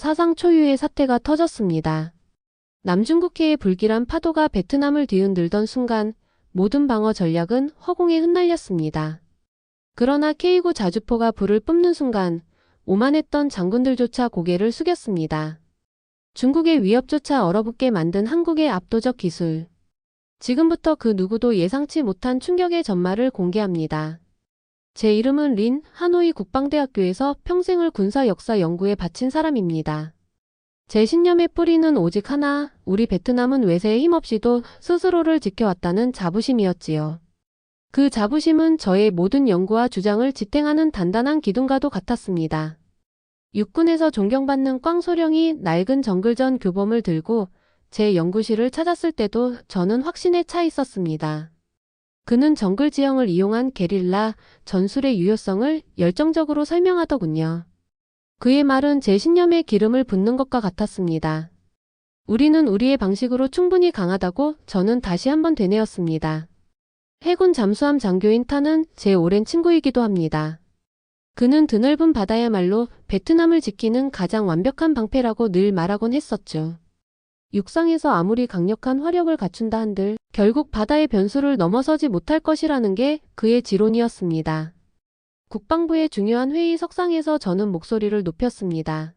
사상 초유의 사태가 터졌습니다. 남중국해의 불길한 파도가 베트남을 뒤흔들던 순간 모든 방어 전략은 허공에 흩날렸습니다. 그러나 K9 자주포가 불을 뿜는 순간 오만했던 장군들조차 고개를 숙였습니다. 중국의 위협조차 얼어붙게 만든 한국의 압도적 기술. 지금부터 그 누구도 예상치 못한 충격의 전말을 공개합니다. 제 이름은 린, 하노이 국방대학교에서 평생을 군사 역사 연구에 바친 사람입니다. 제 신념의 뿌리는 오직 하나, 우리 베트남은 외세의 힘없이도 스스로를 지켜왔다는 자부심이었지요. 그 자부심은 저의 모든 연구와 주장을 지탱하는 단단한 기둥과도 같았습니다. 육군에서 존경받는 꽝소령이 낡은 정글전 교범을 들고 제 연구실을 찾았을 때도 저는 확신에 차 있었습니다. 그는 정글 지형을 이용한 게릴라 전술의 유효성을 열정적으로 설명하더군요. 그의 말은 제 신념에 기름을 붓는 것과 같았습니다. 우리는 우리의 방식으로 충분히 강하다고 저는 다시 한번 되뇌었습니다. 해군 잠수함 장교인 타는 제 오랜 친구이기도 합니다. 그는 드넓은 바다야말로 베트남을 지키는 가장 완벽한 방패라고 늘 말하곤 했었죠. 육상에서 아무리 강력한 화력을 갖춘다 한들 결국 바다의 변수를 넘어서지 못할 것이라는 게 그의 지론이었습니다. 국방부의 중요한 회의 석상에서 저는 목소리를 높였습니다.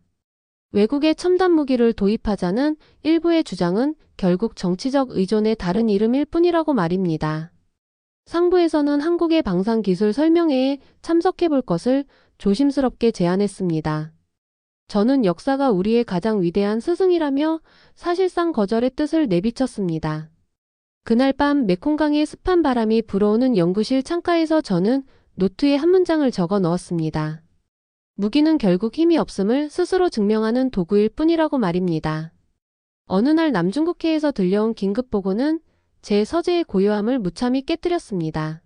외국의 첨단 무기를 도입하자는 일부의 주장은 결국 정치적 의존의 다른 이름일 뿐이라고 말입니다. 상부에서는 한국의 방산 기술 설명회에 참석해 볼 것을 조심스럽게 제안했습니다. 저는 역사가 우리의 가장 위대한 스승이라며 사실상 거절의 뜻을 내비쳤습니다. 그날 밤 메콩강의 습한 바람이 불어오는 연구실 창가에서 저는 노트에 한 문장을 적어 넣었습니다. 무기는 결국 힘이 없음을 스스로 증명하는 도구일 뿐이라고 말입니다. 어느 날 남중국해에서 들려온 긴급 보고는 제 서재의 고요함을 무참히 깨뜨렸습니다.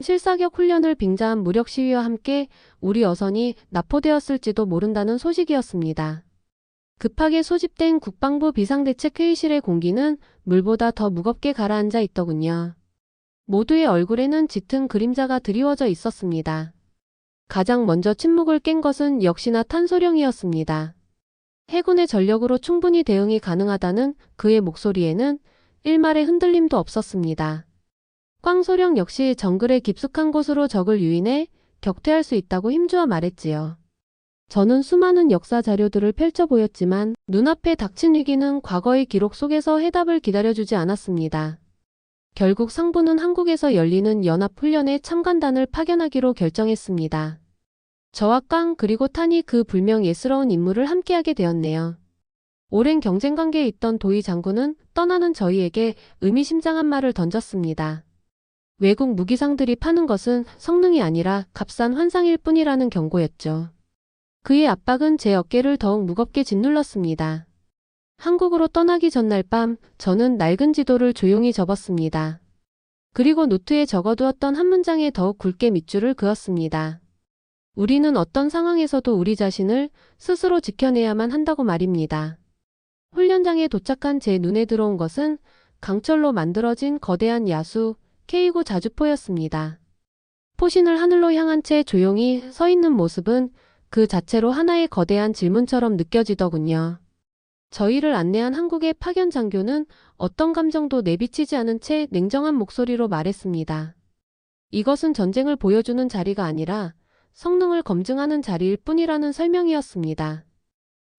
실사격 훈련을 빙자한 무력 시위와 함께 우리 어선이 납포되었을지도 모른다는 소식이었습니다. 급하게 소집된 국방부 비상대책회의실의 공기는 물보다 더 무겁게 가라앉아 있더군요. 모두의 얼굴에는 짙은 그림자가 드리워져 있었습니다. 가장 먼저 침묵을 깬 것은 역시나 탄소령이었습니다. 해군의 전력으로 충분히 대응이 가능하다는 그의 목소리에는 일말의 흔들림도 없었습니다. 꽝소령 역시 정글의 깊숙한 곳으로 적을 유인해 격퇴할 수 있다고 힘주어 말했지요. 저는 수많은 역사 자료들을 펼쳐 보였지만 눈앞에 닥친 위기는 과거의 기록 속에서 해답을 기다려주지 않았습니다. 결국 상부는 한국에서 열리는 연합훈련에 참관단을 파견하기로 결정했습니다. 저와 깡 그리고 탄이 그 불명 예스러운 임무를 함께하게 되었네요. 오랜 경쟁 관계에 있던 도희 장군은 떠나는 저희에게 의미심장한 말을 던졌습니다. 외국 무기상들이 파는 것은 성능이 아니라 값싼 환상일 뿐이라는 경고였죠. 그의 압박은 제 어깨를 더욱 무겁게 짓눌렀습니다. 한국으로 떠나기 전날 밤 저는 낡은 지도를 조용히 접었습니다. 그리고 노트에 적어두었던 한 문장에 더욱 굵게 밑줄을 그었습니다. 우리는 어떤 상황에서도 우리 자신을 스스로 지켜내야만 한다고 말입니다. 훈련장에 도착한 제 눈에 들어온 것은 강철로 만들어진 거대한 야수 K9 자주포였습니다. 포신을 하늘로 향한 채 조용히 서 있는 모습은 그 자체로 하나의 거대한 질문처럼 느껴지더군요. 저희를 안내한 한국의 파견 장교는 어떤 감정도 내비치지 않은 채 냉정한 목소리로 말했습니다. 이것은 전쟁을 보여주는 자리가 아니라 성능을 검증하는 자리일 뿐이라는 설명이었습니다.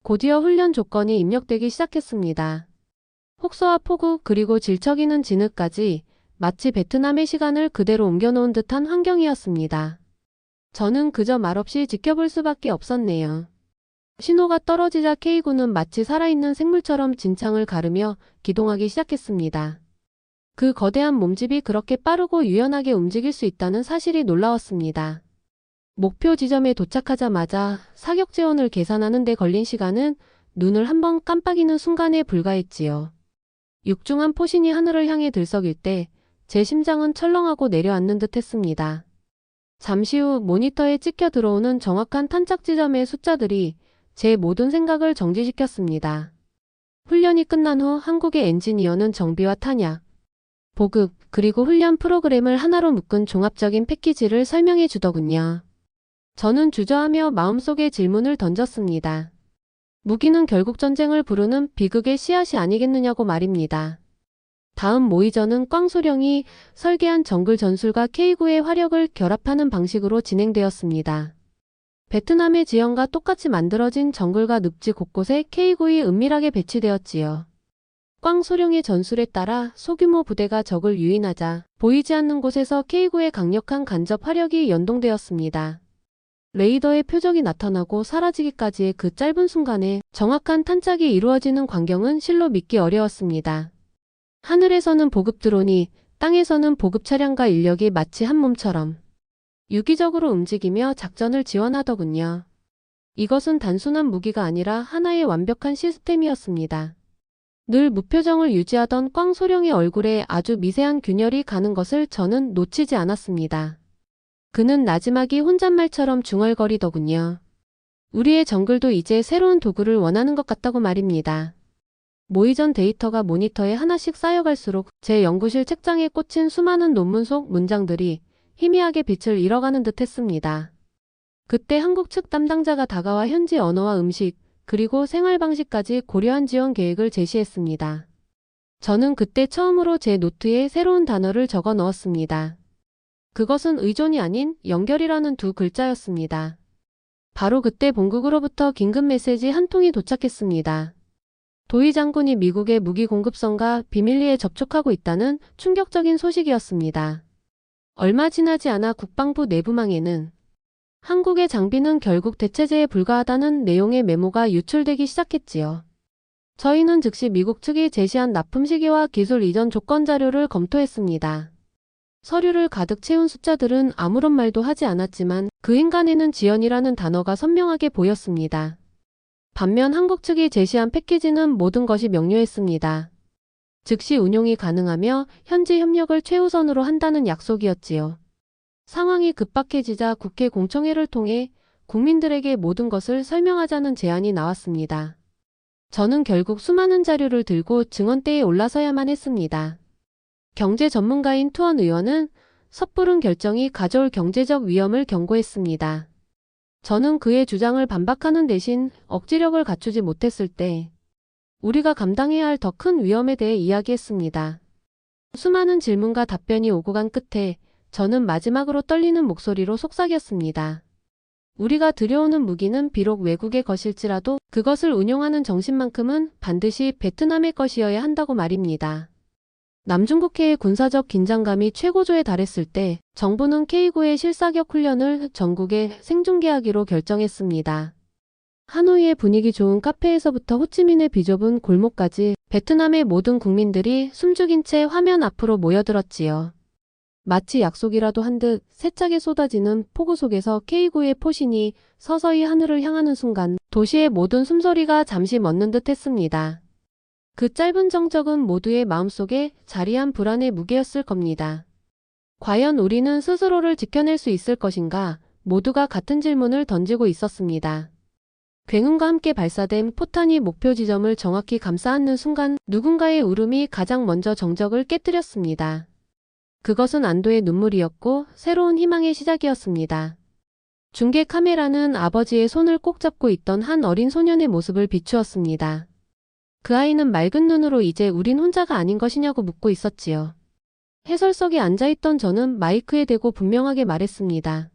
곧이어 훈련 조건이 입력되기 시작했습니다. 혹서와 폭우 그리고 질척이는 진흙까지 마치 베트남의 시간을 그대로 옮겨놓은 듯한 환경이었습니다. 저는 그저 말없이 지켜볼 수밖에 없었네요. 신호가 떨어지자 K군은 마치 살아있는 생물처럼 진창을 가르며 기동하기 시작했습니다. 그 거대한 몸집이 그렇게 빠르고 유연하게 움직일 수 있다는 사실이 놀라웠습니다. 목표 지점에 도착하자마자 사격 재원을 계산하는 데 걸린 시간은 눈을 한번 깜빡이는 순간에 불과했지요. 육중한 포신이 하늘을 향해 들썩일 때 제 심장은 철렁하고 내려앉는 듯 했습니다. 잠시 후 모니터에 찍혀 들어오는 정확한 탄착 지점의 숫자들이 제 모든 생각을 정지시켰습니다. 훈련이 끝난 후 한국의 엔지니어는 정비와 탄약, 보급, 그리고 훈련 프로그램을 하나로 묶은 종합적인 패키지를 설명해 주더군요. 저는 주저하며 마음속에 질문을 던졌습니다. 무기는 결국 전쟁을 부르는 비극의 씨앗이 아니겠느냐고 말입니다. 다음 모의전은 꽝소령이 설계한 정글 전술과 K9의 화력을 결합하는 방식으로 진행되었습니다. 베트남의 지형과 똑같이 만들어진 정글과 늪지 곳곳에 K9이 은밀하게 배치되었지요. 꽝소령의 전술에 따라 소규모 부대가 적을 유인하자 보이지 않는 곳에서 K9의 강력한 간접 화력이 연동되었습니다. 레이더의 표적이 나타나고 사라지기까지의 그 짧은 순간에 정확한 탄착이 이루어지는 광경은 실로 믿기 어려웠습니다. 하늘에서는 보급 드론이, 땅에서는 보급 차량과 인력이 마치 한 몸처럼 유기적으로 움직이며 작전을 지원하더군요. 이것은 단순한 무기가 아니라 하나의 완벽한 시스템이었습니다. 늘 무표정을 유지하던 꽝 소령의 얼굴에 아주 미세한 균열이 가는 것을 저는 놓치지 않았습니다. 그는 나지막이 혼잣말처럼 중얼거리더군요. 우리의 정글도 이제 새로운 도구를 원하는 것 같다고 말입니다. 모의전 데이터가 모니터에 하나씩 쌓여갈수록 제 연구실 책장에 꽂힌 수많은 논문 속 문장들이 희미하게 빛을 잃어가는 듯 했습니다. 그때 한국 측 담당자가 다가와 현지 언어와 음식, 그리고 생활 방식까지 고려한 지원 계획을 제시했습니다. 저는 그때 처음으로 제 노트에 새로운 단어를 적어 넣었습니다. 그것은 의존이 아닌 연결이라는 두 글자였습니다. 바로 그때 본국으로부터 긴급 메시지 한 통이 도착했습니다. 도이 장군이 미국의 무기 공급선과 비밀리에 접촉하고 있다는 충격적인 소식이었습니다. 얼마 지나지 않아 국방부 내부망에는 한국의 장비는 결국 대체제에 불과하다는 내용의 메모가 유출되기 시작했지요. 저희는 즉시 미국 측이 제시한 납품 시기와 기술 이전 조건 자료를 검토했습니다. 서류를 가득 채운 숫자들은 아무런 말도 하지 않았지만 그 인간에는 지연이라는 단어가 선명하게 보였습니다. 반면 한국 측이 제시한 패키지는 모든 것이 명료했습니다. 즉시 운용이 가능하며 현지 협력을 최우선으로 한다는 약속이었지요. 상황이 급박해지자 국회 공청회를 통해 국민들에게 모든 것을 설명하자는 제안이 나왔습니다. 저는 결국 수많은 자료를 들고 증언대에 올라서야만 했습니다. 경제 전문가인 투원 의원은 섣부른 결정이 가져올 경제적 위험을 경고했습니다. 저는 그의 주장을 반박하는 대신 억지력을 갖추지 못했을 때 우리가 감당해야 할 더 큰 위험에 대해 이야기했습니다. 수많은 질문과 답변이 오고 간 끝에 저는 마지막으로 떨리는 목소리로 속삭였습니다. 우리가 들여오는 무기는 비록 외국의 것일지라도 그것을 운용하는 정신만큼은 반드시 베트남의 것이어야 한다고 말입니다. 남중국해의 군사적 긴장감이 최고조에 달했을 때 정부는 K9의 실사격 훈련을 전국에 생중계하기로 결정했습니다. 하노이의 분위기 좋은 카페에서부터 호치민의 비좁은 골목까지 베트남의 모든 국민들이 숨죽인 채 화면 앞으로 모여들었지요. 마치 약속이라도 한 듯 세차게 쏟아지는 폭우 속에서 K9의 포신이 서서히 하늘을 향하는 순간 도시의 모든 숨소리가 잠시 멎는 듯 했습니다. 그 짧은 정적은 모두의 마음속에 자리한 불안의 무게였을 겁니다. 과연 우리는 스스로를 지켜낼 수 있을 것인가? 모두가 같은 질문을 던지고 있었습니다. 굉음과 함께 발사된 포탄이 목표 지점을 정확히 감싸 안는 순간 누군가의 울음이 가장 먼저 정적을 깨뜨렸습니다. 그것은 안도의 눈물이었고 새로운 희망의 시작이었습니다. 중계 카메라는 아버지의 손을 꼭 잡고 있던 한 어린 소년의 모습을 비추었습니다. 그 아이는 맑은 눈으로 이제 우린 혼자가 아닌 것이냐고 묻고 있었지요. 해설석에 앉아있던 저는 마이크에 대고 분명하게 말했습니다.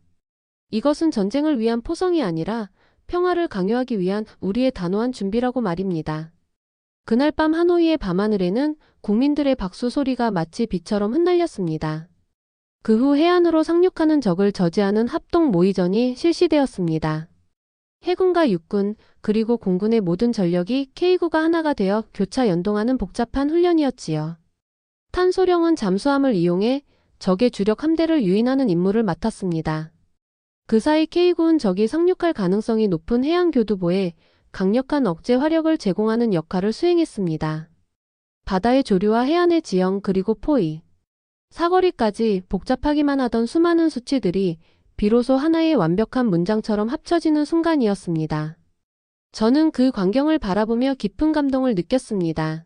이것은 전쟁을 위한 포성이 아니라 평화를 강요하기 위한 우리의 단호한 준비라고 말입니다. 그날 밤 하노이의 밤하늘에는 국민들의 박수 소리가 마치 비처럼 흩날렸습니다. 그 후 해안으로 상륙하는 적을 저지하는 합동 모의전이 실시되었습니다. 해군과 육군, 그리고 공군의 모든 전력이 K9가 하나가 되어 교차 연동하는 복잡한 훈련이었지요. 탄소령은 잠수함을 이용해 적의 주력 함대를 유인하는 임무를 맡았습니다. 그 사이 K9은 적이 상륙할 가능성이 높은 해양교두보에 강력한 억제 화력을 제공하는 역할을 수행했습니다. 바다의 조류와 해안의 지형 그리고 포위, 사거리까지 복잡하기만 하던 수많은 수치들이 비로소 하나의 완벽한 문장처럼 합쳐지는 순간이었습니다. 저는 그 광경을 바라보며 깊은 감동을 느꼈습니다.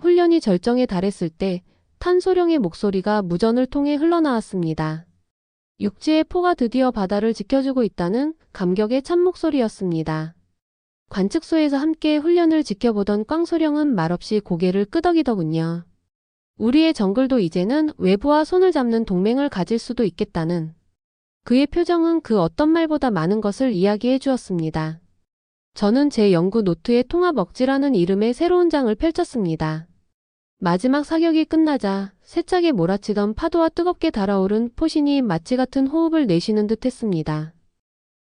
훈련이 절정에 달했을 때 탄소령의 목소리가 무전을 통해 흘러나왔습니다. 육지의 포가 드디어 바다를 지켜주고 있다는 감격의 찬 목소리였습니다. 관측소에서 함께 훈련을 지켜보던 꽝소령은 말없이 고개를 끄덕이더군요. 우리의 정글도 이제는 외부와 손을 잡는 동맹을 가질 수도 있겠다는 그의 표정은 그 어떤 말보다 많은 것을 이야기해 주었습니다. 저는 제 연구 노트에 통합 억지라는 이름의 새로운 장을 펼쳤습니다. 마지막 사격이 끝나자 세차게 몰아치던 파도와 뜨겁게 달아오른 포신이 마치 같은 호흡을 내쉬는 듯 했습니다.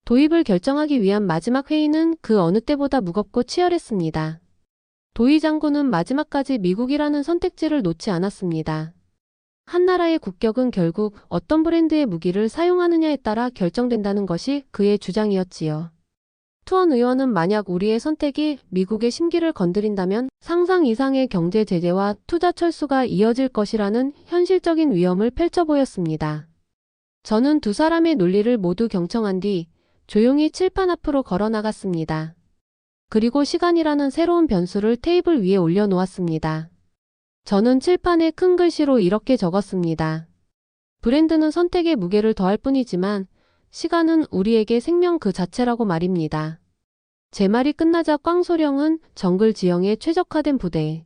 도입을 결정하기 위한 마지막 회의는 그 어느 때보다 무겁고 치열했습니다. 도의 장군은 마지막까지 미국이라는 선택지를 놓지 않았습니다. 한 나라의 국격은 결국 어떤 브랜드의 무기를 사용하느냐에 따라 결정된다는 것이 그의 주장이었지요. 투원 의원은 만약 우리의 선택이 미국의 심기를 건드린다면 상상 이상의 경제 제재와 투자 철수가 이어질 것이라는 현실적인 위험을 펼쳐 보였습니다. 저는 두 사람의 논리를 모두 경청한 뒤 조용히 칠판 앞으로 걸어 나갔습니다. 그리고 시간이라는 새로운 변수를 테이블 위에 올려놓았습니다. 저는 칠판에 큰 글씨로 이렇게 적었습니다. 브랜드는 선택의 무게를 더할 뿐이지만 시간은 우리에게 생명 그 자체라고 말입니다. 제 말이 끝나자 꽝소령은 정글 지형에 최적화된 부대,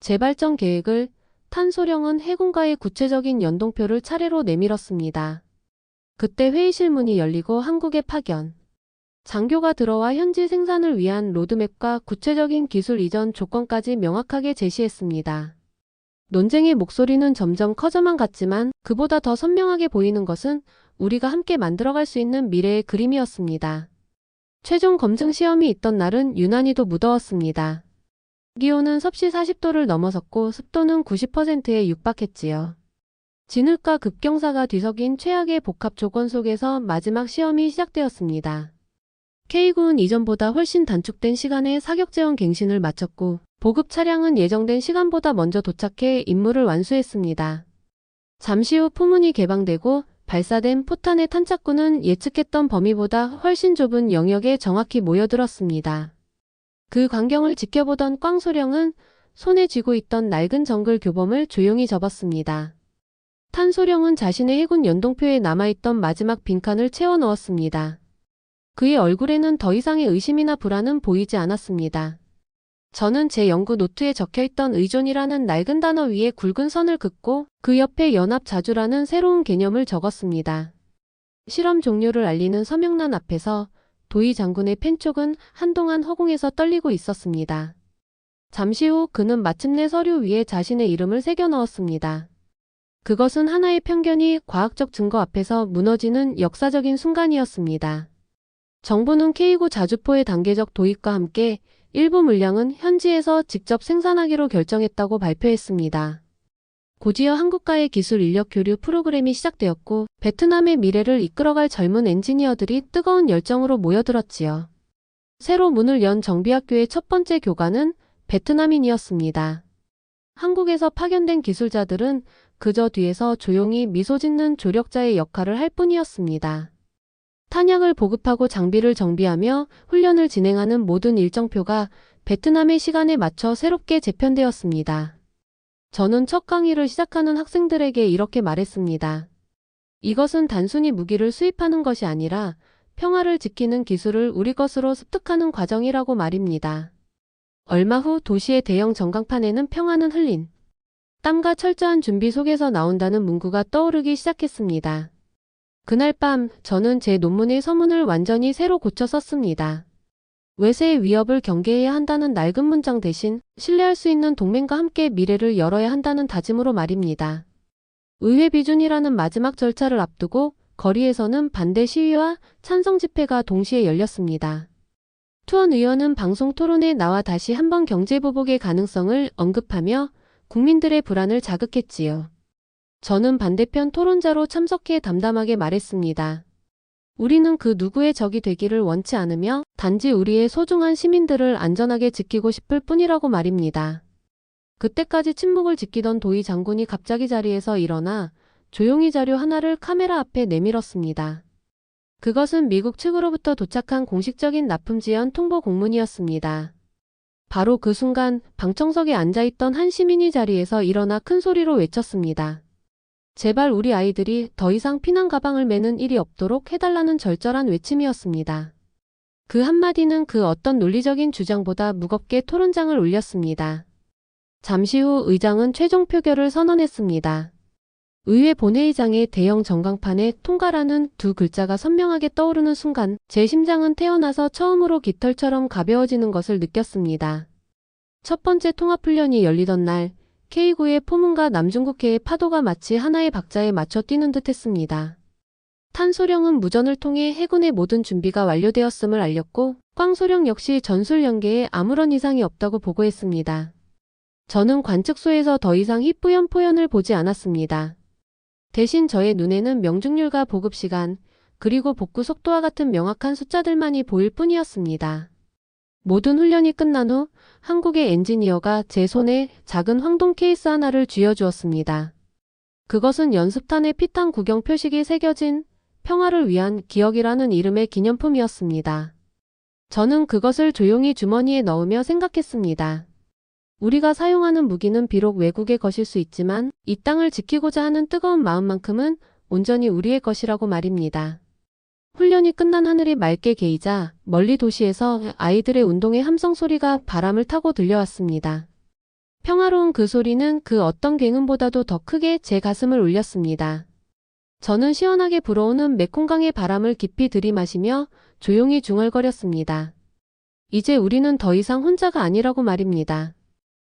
재발전 계획을, 탄소령은 해군과의 구체적인 연동표를 차례로 내밀었습니다. 그때 회의실 문이 열리고 한국의 파견, 장교가 들어와 현지 생산을 위한 로드맵과 구체적인 기술 이전 조건까지 명확하게 제시했습니다. 논쟁의 목소리는 점점 커져만 갔지만 그보다 더 선명하게 보이는 것은 우리가 함께 만들어갈 수 있는 미래의 그림이었습니다. 최종 검증 시험이 있던 날은 유난히도 무더웠습니다. 기온은 섭씨 40도를 넘어섰고 습도는 90%에 육박했지요. 진흙과 급경사가 뒤섞인 최악의 복합 조건 속에서 마지막 시험이 시작되었습니다. K군 이전보다 훨씬 단축된 시간에 사격 재원 갱신을 마쳤고 보급 차량은 예정된 시간보다 먼저 도착해 임무를 완수했습니다. 잠시 후 포문이 개방되고 발사된 포탄의 탄착구는 예측했던 범위보다 훨씬 좁은 영역에 정확히 모여들었습니다. 그 광경을 지켜보던 꽝소령은 손에 쥐고 있던 낡은 정글 교범을 조용히 접었습니다. 탄소령은 자신의 해군 연동표에 남아있던 마지막 빈칸을 채워 넣었습니다. 그의 얼굴에는 더 이상의 의심이나 불안은 보이지 않았습니다. 저는 제 연구 노트에 적혀있던 의존이라는 낡은 단어 위에 굵은 선을 긋고 그 옆에 연합 자주라는 새로운 개념을 적었습니다. 실험 종료를 알리는 서명란 앞에서 도의 장군의 펜촉은 한동안 허공에서 떨리고 있었습니다. 잠시 후 그는 마침내 서류 위에 자신의 이름을 새겨 넣었습니다. 그것은 하나의 편견이 과학적 증거 앞에서 무너지는 역사적인 순간이었습니다. 정부는 K구 자주포의 단계적 도입과 함께 일부 물량은 현지에서 직접 생산하기로 결정했다고 발표했습니다. 곧이어 한국과의 기술 인력 교류 프로그램이 시작되었고 베트남의 미래를 이끌어갈 젊은 엔지니어들이 뜨거운 열정으로 모여들었지요. 새로 문을 연 정비학교의 첫 번째 교관은 베트남인이었습니다. 한국에서 파견된 기술자들은 그저 뒤에서 조용히 미소 짓는 조력자의 역할을 할 뿐이었습니다. 탄약을 보급하고 장비를 정비하며 훈련을 진행하는 모든 일정표가 베트남의 시간에 맞춰 새롭게 재편되었습니다. 저는 첫 강의를 시작하는 학생들에게 이렇게 말했습니다. 이것은 단순히 무기를 수입하는 것이 아니라 평화를 지키는 기술을 우리 것으로 습득하는 과정이라고 말입니다. 얼마 후 도시의 대형 전광판에는 평화는 흘린 땀과 철저한 준비 속에서 나온다는 문구가 떠오르기 시작했습니다. 그날 밤 저는 제 논문의 서문을 완전히 새로 고쳐 썼습니다. 외세의 위협을 경계해야 한다는 낡은 문장 대신 신뢰할 수 있는 동맹과 함께 미래를 열어야 한다는 다짐으로 말입니다. 의회 비준이라는 마지막 절차를 앞두고 거리에서는 반대 시위와 찬성 집회가 동시에 열렸습니다. 투원 의원은 방송 토론에 나와 다시 한번 경제 보복의 가능성을 언급하며 국민들의 불안을 자극했지요. 저는 반대편 토론자로 참석해 담담하게 말했습니다. 우리는 그 누구의 적이 되기를 원치 않으며 단지 우리의 소중한 시민들을 안전하게 지키고 싶을 뿐이라고 말입니다. 그때까지 침묵을 지키던 도의 장군이 갑자기 자리에서 일어나 조용히 자료 하나를 카메라 앞에 내밀었습니다. 그것은 미국 측으로부터 도착한 공식적인 납품 지연 통보 공문이었습니다. 바로 그 순간 방청석에 앉아있던 한 시민이 자리에서 일어나 큰 소리로 외쳤습니다. 제발 우리 아이들이 더 이상 피난 가방을 매는 일이 없도록 해달라는 절절한 외침이었습니다. 그 한마디는 그 어떤 논리적인 주장보다 무겁게 토론장을 울렸습니다. 잠시 후 의장은 최종 표결을 선언했습니다. 의회 본회의장의 대형 전광판에 통과라는 두 글자가 선명하게 떠오르는 순간 제 심장은 태어나서 처음으로 깃털처럼 가벼워지는 것을 느꼈습니다. 첫 번째 통합훈련이 열리던 날 K9의 포문과 남중국해의 파도가 마치 하나의 박자에 맞춰 뛰는 듯 했습니다. 탄소령은 무전을 통해 해군의 모든 준비가 완료되었음을 알렸고 꽝소령 역시 전술 연계에 아무런 이상이 없다고 보고했습니다. 저는 관측소에서 더 이상 희뿌연 포연을 보지 않았습니다. 대신 저의 눈에는 명중률과 보급 시간, 그리고 복구 속도와 같은 명확한 숫자들만이 보일 뿐이었습니다. 모든 훈련이 끝난 후 한국의 엔지니어가 제 손에 작은 황동 케이스 하나를 쥐어주었습니다. 그것은 연습탄의 피탄 구경 표식이 새겨진 평화를 위한 기억이라는 이름의 기념품이었습니다. 저는 그것을 조용히 주머니에 넣으며 생각했습니다. 우리가 사용하는 무기는 비록 외국의 것일 수 있지만 이 땅을 지키고자 하는 뜨거운 마음만큼은 온전히 우리의 것이라고 말입니다. 훈련이 끝난 하늘이 맑게 개이자 멀리 도시에서 아이들의 운동의 함성 소리가 바람을 타고 들려왔습니다. 평화로운 그 소리는 그 어떤 굉음보다도 더 크게 제 가슴을 울렸습니다. 저는 시원하게 불어오는 메콩강의 바람을 깊이 들이마시며 조용히 중얼거렸습니다. 이제 우리는 더 이상 혼자가 아니라고 말입니다.